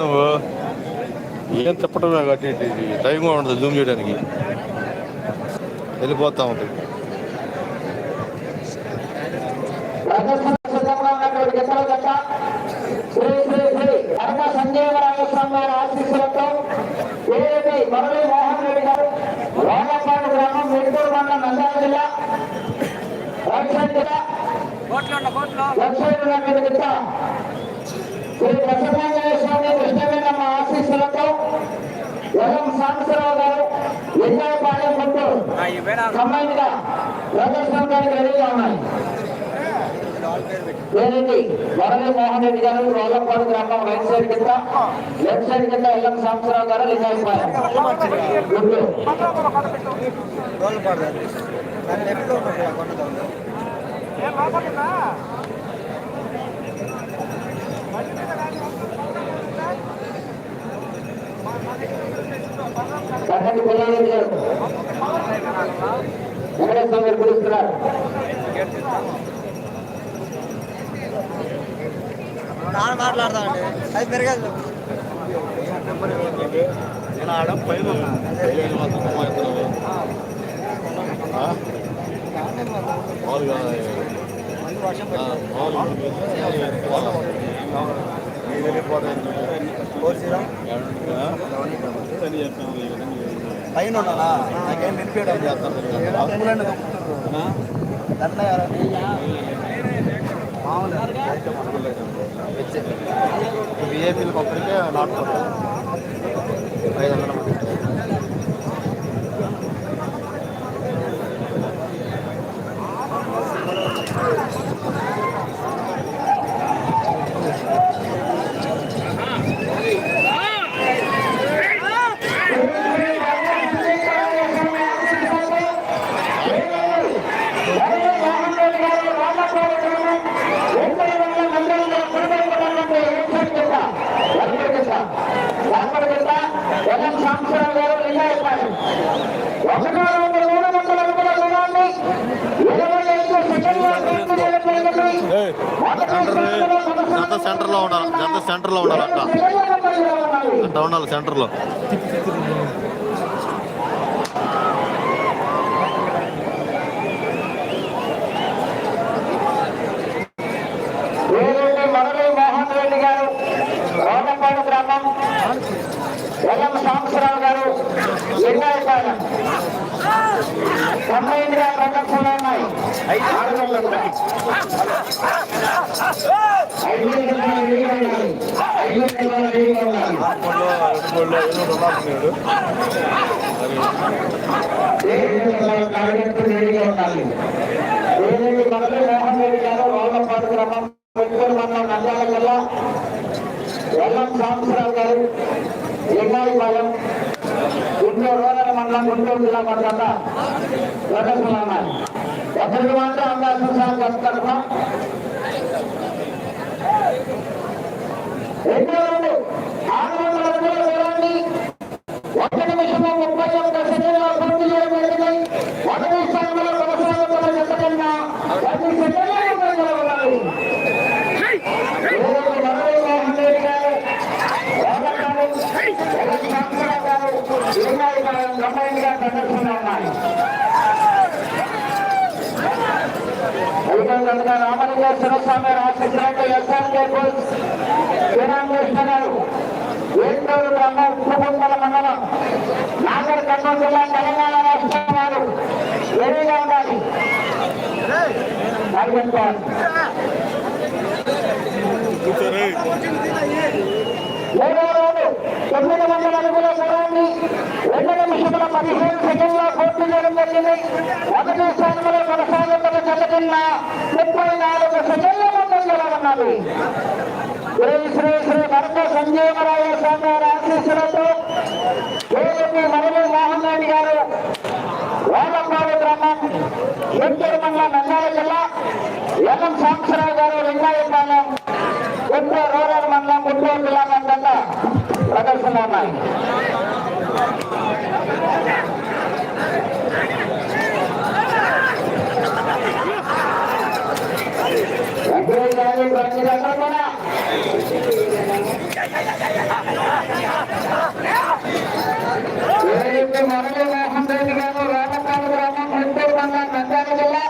నువ్వు. ఏం తిప్పటమే టైం కూడా ఉండదు జూమ్ చేయడానికి. వెళ్ళిపోతా ఉంటుంది మురళీ మోహన్ రెడ్డి గారు రోగపాడు గ్రామం మెడికల్ మండలం నంద్యాల జిల్లా జిల్లా శ్రీ ప్రసన్నాంజనేయ స్వామి కృష్ణవేణమ్మ ఆశీస్సులతో ఎల్ఎం సాంబశివరావు గారు ఎన్నోపాలెం గుంటూరు కంబైన్గా రెడీగా ఉన్నాయి. లేదండి వరద మోహన్ రెడ్డి గారు రోలపాడు గ్రామం రైట్ సైడ్ కింద లెఫ్ట్ సైడ్ కింద ఎల్లం సాంబశివరావు గారు లింగాయపాలెం గుంటూరు పుల్లారెడ్డి గారు వెంకటేశ్వర గారు పిలుస్తున్నారు. నాన్న మాట్లాడతా అండి అది పెరగదు నేను ఆడ పైన ఉన్నా. ఏడు పైన ఉన్నానా నాకేం వినిపించడం తప్పులన్నీ తప్పుతున్నారు ఒక్కరికే నాట్ ఐదు వందల మంది ఒకటో రెండు మూడు వందల ఇరవై ఐదు సెంటర్లో ఉండాలి జంత సెంటర్లో ఉండాలి అట్ట అట్ట ఉండాలి సెంటర్లో లో మురళీ మోహన్ రెడ్డి గారు రోడ్డపాడు గ్రామం ఎల్ఎం సాంబశివరావు గారు లింగాయపాలెం కంబైన్గా ప్రదర్శనలు ఉన్నాయి ఆరు వందల ఐదు వందల మోహన్ రెడ్డి గారు పెట్టుకుని మనం నంద్యాల జిల్లా ఎల్ఎం సాంబశివరావు గారు లింగాయపాలెం గుంటూరు రూరల్ మండలం గుంటూరు జిల్లా పడకుండా ప్రదర్శనలు ఎప్పటికి మాత్రం అవకాశం సార్ వస్తారు రెండో ఆరు వందల అడుగుల దూరాన్ని ఒక నిమిషము ముప్పై ఒక్క సెకండ్ల పూర్తి చేయడం జరిగింది మొదటి స్థానంలో కొనసాగుతున్న జత కన్నా పది సెకండ్ల ఉన్నారు ఈరోజు మురళీ మోహన్ రెడ్డి గారు రోడ్లపాడు, ఎల్ఎన్ సాంబశివరావు గారు లింగాయపాలెం కంబైన్గా ప్రదర్శనలో ఉన్నాయి అదేవిధంగా రామలింగేశ్వర స్వామి రాసినటువంటి ఏటూరు గ్రామం ఉప్పుకుంపల మండలం. నాగర్ కర్నూలు జిల్లా తెలంగాణ రాష్ట్రం వారు. రెడీగా ఉండాలి. టార్గెట్ తొమ్మిది వందల అడుగుల దూరాన్ని రెండు నిమిషముల పదిహేను సెకండ్ల పూర్తి చేయడం జరిగింది. మొదటి స్థానంలో కొనసాగుతున్న జత కింద ముప్పై నాలుగు సెకండ్ల ముందంజలో ఉన్నది. శ్రీ శ్రీ శ్రీ భరత సంజీవరాయ స్వామి వారి ఆశీస్సులతో కేఎపి మురళీ మోహన్ రెడ్డి గారు వేలంపాడు గ్రామం గుంటూరు మండలం నంద్యాల జిల్లా ఎల్ఎం సాంబశివరావు గారు లింగాయపాలెం గుంటూరు ప్రదర్శన ఉన్నాయి ప్రతి దగ్గర కూడా ఏదైతే మరలి మోహన్ రెడ్డి గారు రామపాల గ్రామం గుంటూరు మండలం నంద్యాల జిల్లా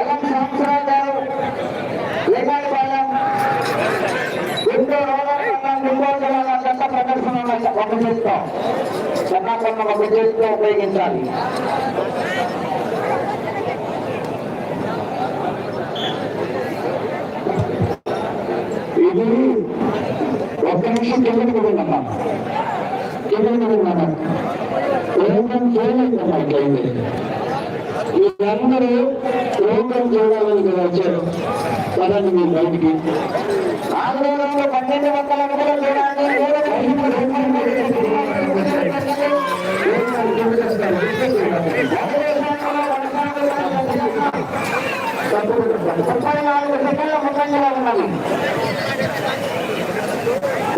ఎలం సంవత్సరాలు గారు ఏకాడిపాలెం గుంటూరు రోలర్ మండలం గుంటూరు జిల్లా చెత్త ప్రదర్శన ఒక చేస్తాం. చెన్నాకొన్న ఒక చేతితో ఉపయోగించాలి. ఇది ఒక్క నిమిషం కిందకి పడిందమ్మా కిందకి పడిందమ్మా ఏం చేయలేదమ్మా ఇట్లయింది వీళ్ళందరూ యోగం చూడాలని కదా వచ్చారు. పదండి మీరు బయటికి. ఆందోళనలో పన్నెండు వందల అడుగులు దూరాన్ని ముప్పై నాలుగు సెకండ్ల ముందంజలో ఉన్నది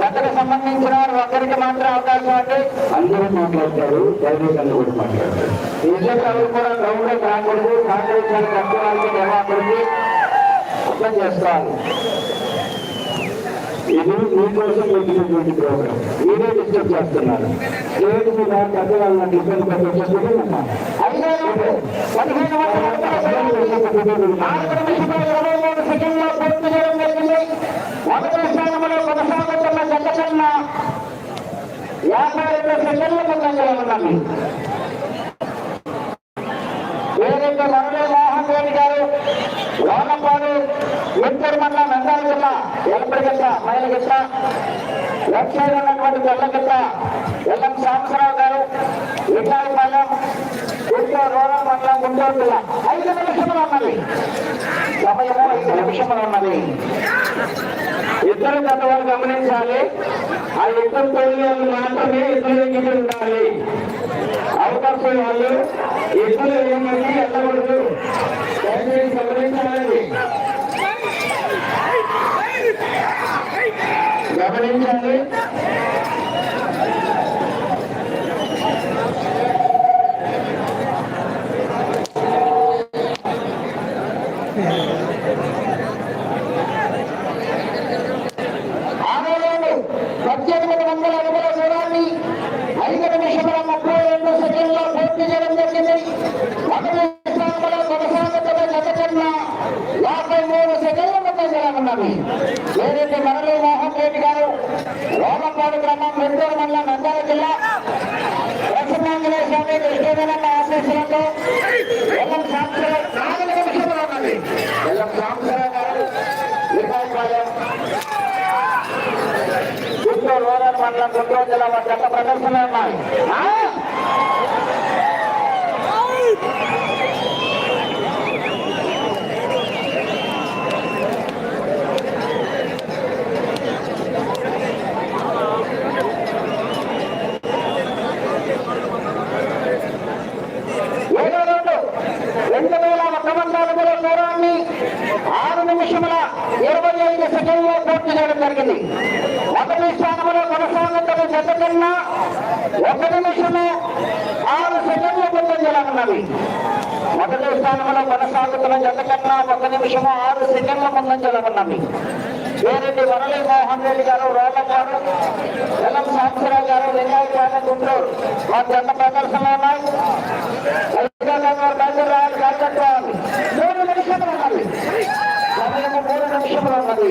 గతకు సంబంధించిన వారు ఒక్కరికి మాత్రం అవకాశం అంటే అందరూ మాట్లాడతారు. దైవీకంగా కూడా మాట్లాడతారు. నిజాలు కూడా గ్రౌండ్ రాకూడదు కాంగ్రెస్ కట్టుకోవాలని నిర్వాహకుడికి అర్థం చేసుకోవాలి ఇది మీకోసం పెట్టినటువంటి ప్రోగ్రామ్ మీరే డిస్టర్బ్ చేస్తున్నారు ఏది మీద పెద్దవాళ్ళని ఇబ్బంది పెట్టేటప్పుడు చేయడం మొదటి స్థానంలో కొనసాగుతున్న జత కన్నా యాభై రెండు సెకండ్ల ఉన్నాము ఏదైతే మరలే మోహన్ రెడ్డి గారు లోనపాడు గుంటూరు మండలం నంద్యాల జిల్లా ఎలపడిగిట్ట మైలగిట్ట లెఫ్ట్ సైడ్ ఉన్నటువంటి తెల్లగిట్ట ఎల్లం సాంబరావు గారు విశాఖపాలెం గుంటూరు రూరల్ మండలం గుంటూరు జిల్లా. ఐదు నిమిషములు ఉన్నది. సమయము ఐదు నిమిషములు ఉన్నది. ఇద్దరు గతవారు గమనించాలి. ఆ ఇద్దరు తొలి మాత్రమే ఇద్దరు ఎగిరి ఉండాలి. అవకాశం వాళ్ళు ఇద్దరు ఏమని వెళ్ళకూడదు గమనించాలి ఆమెలోను పద్దెనిమిది వందల అడుగుల దూరాన్ని ఐదు నిమిషముల ముప్పై రెండు సెకండ్లో పూర్తి చేయడం జరిగింది మొదటి స్థానంలో కొనసాగుతున్న జత కన్నా యాభై మూడు సెకండ్ల ముందంజలో ఉన్నది ఏదైతే మరలి మోహన్ రెడ్డి గారు రోమపాడు గ్రామం గుంటూరు మండలం నంద్యాల జిల్లా లక్ష్మీనాంజనేయ స్వామి కృష్ణేంద్రన్న ఆశీస్సులతో ఎల్లం గారు గుంటూరు రూరల్ మండలం గుంటూరు జిల్లా వారి గత ప్రదర్శనలు ఉన్నాయి ఆ? ఏడో రెండు రెండు వేల ఒక వంద అడుగుల దూరాన్ని ఆరు నిమిషముల ఇరవై ఐదు సెకండ్లో పూర్తి చేయడం జరిగింది. మొదటి స్థానంలో కొనసాగుతున్న జత కన్నా ఒక నిమిషము ఆరు సెకండ్ల ముందంజలో ఉన్నది? మొదటి స్థానంలో కొనసాగుతున్న జత కన్నా ఒక నిమిషము ఆరు సెకండ్ల ముందంజలో ఉన్నది? వేరెడ్డి వరళి మోహన్ రెడ్డి గారు రోలపాడు ఎల్లం సాంబరావు గారు లింగాయపాలెం గుంటూరు. మా జత ప్రదర్శనలు ఉన్నాయి. మూడు నిమిషములు ఉన్నది. సమయము మూడు నిమిషములు ఉన్నది.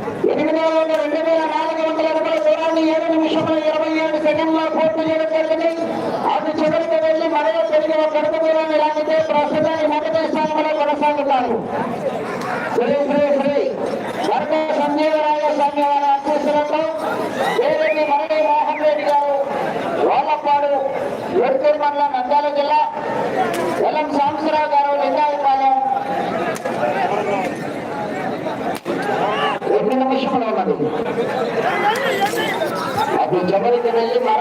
ఎనిమిది వందల రెండు వేల నాలుగు వందల అడుగుల దూరాన్ని ఏడు నిమిషముల ఇరవై ఏడు సెకండ్లో పూర్తి చేయడం జరిగింది అది చివరికి వెళ్ళి మరో తిరిగి ఒక అడుగు దూరాన్ని లాగితే ప్రస్తుతాన్ని మొదటి స్థానంలో కొనసాగుతారు శ్రీ శ్రీ శ్రీ వర్గ సంజీవరాయ స్వామి వారి మోహన్ రెడ్డి గారు రోలపాడు మండలం నంద్యాల జిల్లా ఎల్ఎం సాంబశివరావు గారు లింగాయపాలెం రెండు నిమిషములు ఉన్నది అది జగన్ అక్కడికి వెళ్ళి మరల తిరిగి ఒక అడుగు దూరాన్ని లాగింది ప్రస్తుతానికి మొదటి స్థానంలో కొనసాగుతారు వామపల్లి గ్రామం గుంటూరు మండలం నంద్యాల జిల్లా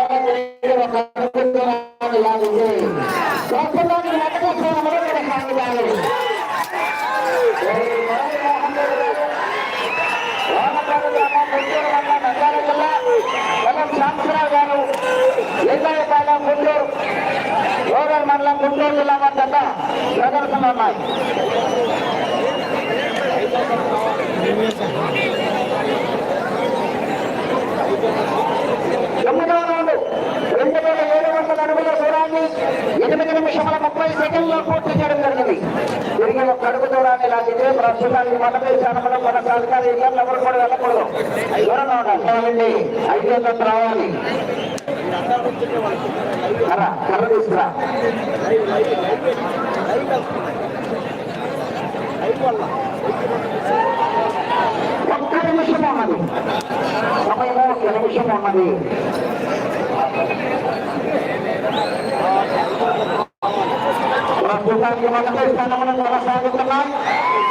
ఎల్ఎం శాంతిరావు గారు లింగాయపాలెం గుంటూరు రూరల్ మండలం గుంటూరు జిల్లా వద్ద ప్రదర్శన ఉన్నాయి తొమ్మిదవ రౌండ్ రెండు వేల ఏడు వందల అడుగుల దూరాన్ని ఎనిమిది నిమిషముల ముప్పై సెకండ్లో పూర్తి చేయడం జరిగింది తిరిగి ఒక అడుగు దూరాన్ని లాగితే ప్రస్తుతానికి మొదటి స్థానంలో కొనసాగుతారు ఎవరు కూడా వెళ్ళకూడదు. ఎవరన్నా ఉండాలి ఐదు రావాలి. కర్ర కర్ర తీసుకురా. ఒక్క నిమిషం ఉన్నది. సమయము ఒక నిమిషం ఉన్నది. మొదటి స్థానంలో కొనసాగుతున్నాం.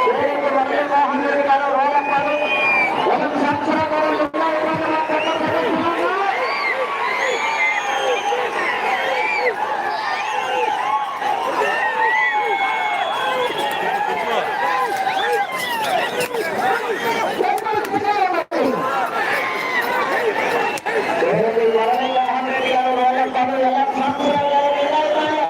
శ్రీరెడ్డి మోహన్ రెడ్డి గారు జగన్ సంవత్సరం గారు లింగాయ మండలం ప్రదర్శిస్తున్నారు. శ్రీరెడ్డి వరద మోహన్ రెడ్డి గారు రోలప్పాడు జగన్ సంవత్సరం గారు లింగాయ మండలం.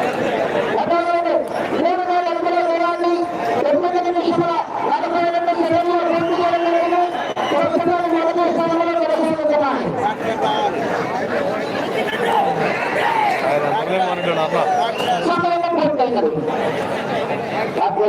పదహారు మూడు వేల అడుగుల దూరాన్ని తొమ్మిది నిమిషముల నలభై రెండు సెకండ్లు పూర్తి చేయడం జరిగింది ప్రస్తుతానికి మొదటి స్థానంలో కొనసాగుతున్నాయి ఆయన అన్నమే మనకు అన్న సమయం పూర్తయినది అప్పుడు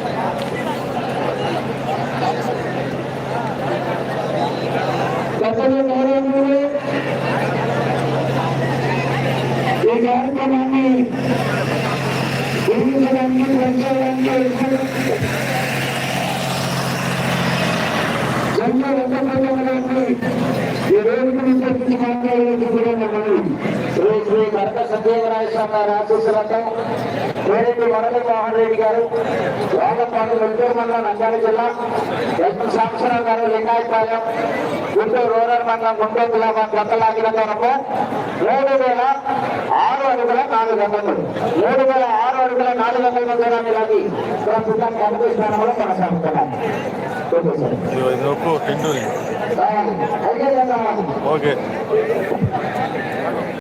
పెద్దలు గౌరవములు ఈ కార్యక్రమాన్ని నిర్మించడానికి పెంచడానికి జన్మ ఈ రోజు నుంచి వచ్చి శ్రీ శ్రీ భరత సత్యనారాయణ స్వామి ఆశీస్సులతో రోగపాడు గుంటూరు మండలం నంద్యాల జిల్లా ఎస్ సాంబశివరావు గారు లింగాయపాలెం గుంటూరు రూరల్ మండలం గుంటూరు జిల్లా కొత్త లాగిన దూరము మూడు వేల ఆరు అడుగుల నాలుగు వందలు మూడు వేల ఆరు అడుగుల నాలుగు వందల దూరాన్ని లాగి ప్రస్తుతం మొదటి స్థానంలో కొనసాగుతున్నారు. ఓకే.